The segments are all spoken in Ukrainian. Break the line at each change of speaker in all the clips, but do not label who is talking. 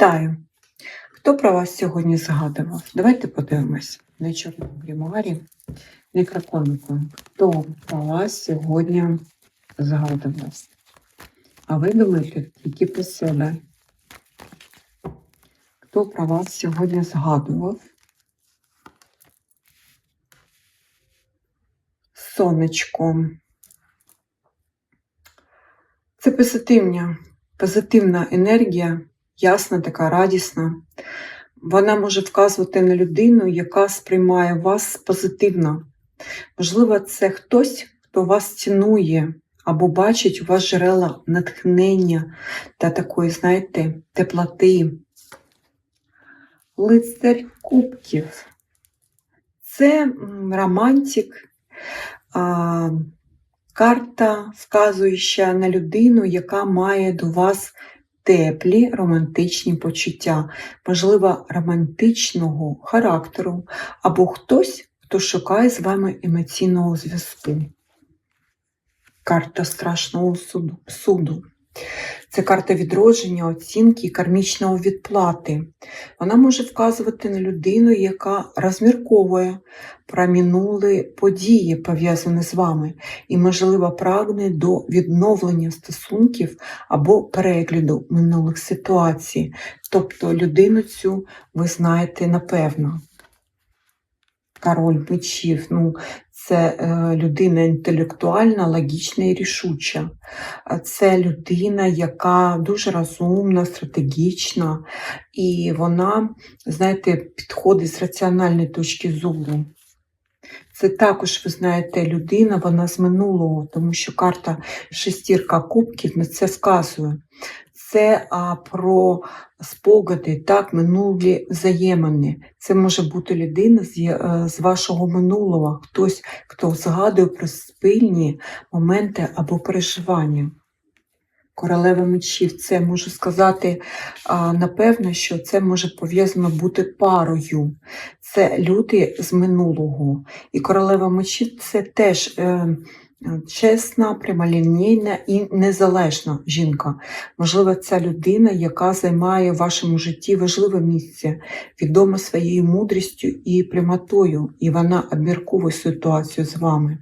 Вітаю! Хто про вас сьогодні згадував? Давайте подивимось на чорному грімуарі мікроконику. Хто про вас сьогодні згадував? А ви думаєте про себе? Хто про вас сьогодні згадував? Сонечко. Це позитивна, позитивна енергія, ясна, така радісна. Вона може вказувати на людину, яка сприймає вас позитивно. Можливо, це хтось, хто вас цінує або бачить у вас джерела натхнення та такої, знаєте, теплоти. Лицарь кубків. Це романтик, а, карта, вказуюча на людину, яка має до вас теплі романтичні почуття, можливо, романтичного характеру, або хтось, хто шукає з вами емоційного зв'язку. Карта страшного суду. суду. Це карта відродження, оцінки і кармічного відплати. Вона може вказувати на людину, яка розмірковує про минулі події, пов'язані з вами, і, можливо, прагне до відновлення стосунків або перегляду минулих ситуацій. Тобто людину цю ви знаєте напевно. Король мечів, ну, це е, людина інтелектуальна, логічна і рішуча. Це людина, яка дуже розумна, стратегічна, і вона, знаєте, підходить з раціональної точки зору. Це також, ви знаєте, людина, вона з минулого, тому що карта шестірка кубків на це вказує. Це а, про спогади, так, минулі взаємини. Це може бути людина з, е, з вашого минулого, хтось, хто згадує про спільні моменти або переживання. Королева мечів, це можу сказати, а, напевно, що це може пов'язано бути парою. Це люди з минулого. І королева мечів це теж е, чесна, прямолінійна і незалежна жінка. Можливо, це людина, яка займає в вашому житті важливе місце, відома своєю мудрістю і прямотою, і вона обмірковує ситуацію з вами.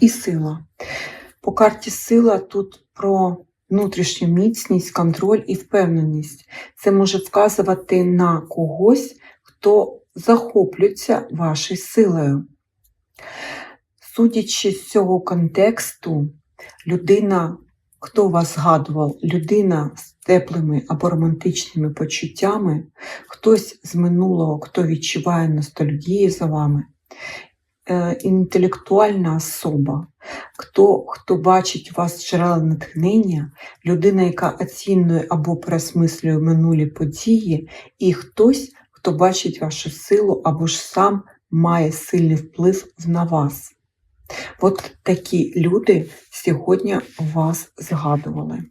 І сила. По карті сила тут про внутрішню міцність, контроль і впевненість. Це може вказувати на когось, хто захоплюється вашою силою. Судячи з цього контексту, людина, хто вас згадував, людина з теплими або романтичними почуттями, хтось з минулого, хто відчуває ностальгію за вами, е, інтелектуальна особа, хто, хто бачить вас джерела натхнення, людина, яка оцінює або пересмислює минулі події, і хтось, хто бачить вашу силу або ж сам має сильний вплив на вас. От такі люди сьогодні вас згадували.